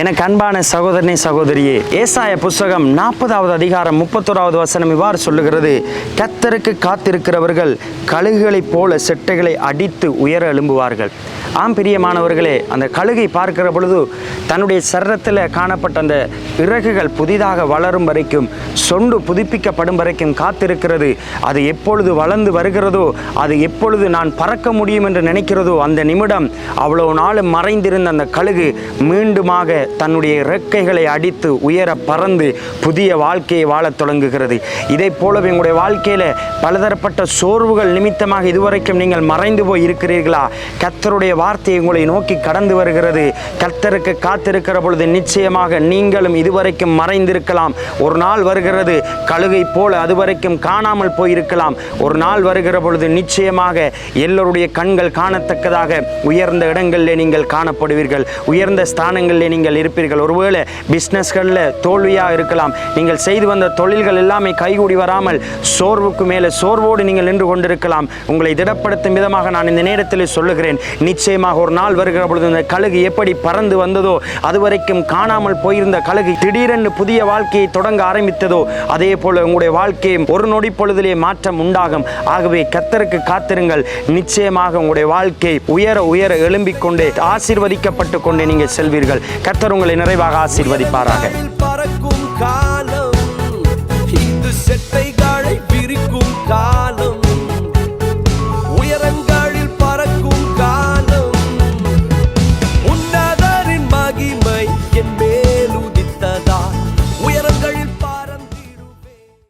எனக்கு அன்பான சகோதரனே சகோதரியே ஏசாய புஸ்தகம் நாற்பதாவது அதிகாரம் முப்பத்தோராவது வசனம் இவ்வாறு சொல்லுகிறது. கத்தருக்கு காத்திருக்கிறவர்கள் கழுகுகளைப் போல செட்டைகளை அடித்து உயர எழும்புவார்கள். ஆம் பிரியமானவர்களே அந்த கழுகை பார்க்கிற பொழுது தன்னுடைய சரத்தில் காணப்பட்ட அந்த இறகுகள் புதிதாக வளரும் வரைக்கும் சொண்டு புதுப்பிக்கப்படும் வரைக்கும் காத்திருக்கிறது. அது எப்பொழுது வளர்ந்து வருகிறதோ அது எப்பொழுது நான் பறக்க முடியும் என்று நினைக்கிறதோ அந்த நிமிடம் அவ்வளவு நாள் மறைந்திருந்த அந்த கழுகு மீண்டுமாக தன்னுடைய இறக்கைகளை அடித்து உயர பறந்து புதிய வாழ்க்கையை வாழத் தொடங்குகிறது. இதை போலவே உங்களுடைய வாழ்க்கையில் பலதரப்பட்ட சோர்வுகள் நிமித்தமாக இதுவரைக்கும் நீங்கள் மறைந்து போய் இருக்கிறீர்களா? கத்தருடைய வார்த்தையை உங்களை நோக்கி கடந்து வருகிறது. கத்தருக்கு காத்திருக்கிற பொழுது நிச்சயமாக நீங்களும் இதுவரைக்கும் மறைந்திருக்கலாம். ஒரு நாள் வருகிறது கழுகை போல அதுவரைக்கும் காணாமல் போயிருக்கலாம். ஒரு நாள் வருகிற பொழுது நிச்சயமாக எல்லோருடைய கண்கள் காணத்தக்கதாக உயர்ந்த இடங்களில் நீங்கள் காணப்படுவீர்கள். உயர்ந்த ஸ்தானங்களில் நீங்கள் இருப்பீர்கள். ஒருவேளை பிஸ்னஸ்களில் தோல்வியாக இருக்கலாம். நீங்கள் செய்து வந்த தொழில்கள் எல்லாமே கைகூடி வராமல் சோர்வுக்கு மேலே சோர்வோடு நீங்கள் நின்று கொண்டிருக்கலாம். உங்களை திடப்படுத்தும் விதமாக நான் இந்த நேரத்தில் சொல்லுகிறேன். நிச்சயமாக ஒரு நாள் வருகிற பொழுது இந்த கழுகு எப்படி பறந்து வந்ததோ அதுவரைக்கும் காணாமல் போயிருந்த கழுகு திடீரென்று புதிய வாழ்க்கையை தொடங்க ஆரம்பித்ததோ அதே போல உங்களுடைய வாழ்க்கையும் ஒரு நொடி பொழுதிலே மாற்றம் உண்டாகும். ஆகவே கத்தருக்கு காத்திருங்கள். நிச்சயமாக உங்களுடைய வாழ்க்கை உயர உயர எழும்பிக் கொண்டே ஆசீர்வதிக்கப்பட்டு கொண்டே நீங்கள் செல்வீர்கள். கத்தர் உங்களை நிறைவாக ஆசீர்வதிப்பாராக. பறக்கும் காலம் இந்து செட்டை காலை பிரிக்கும் காலம் உயரங்காலில் பறக்கும் காலம் உன்னதரின் மகிமை என் மேலுதித்ததா உயரங்களில்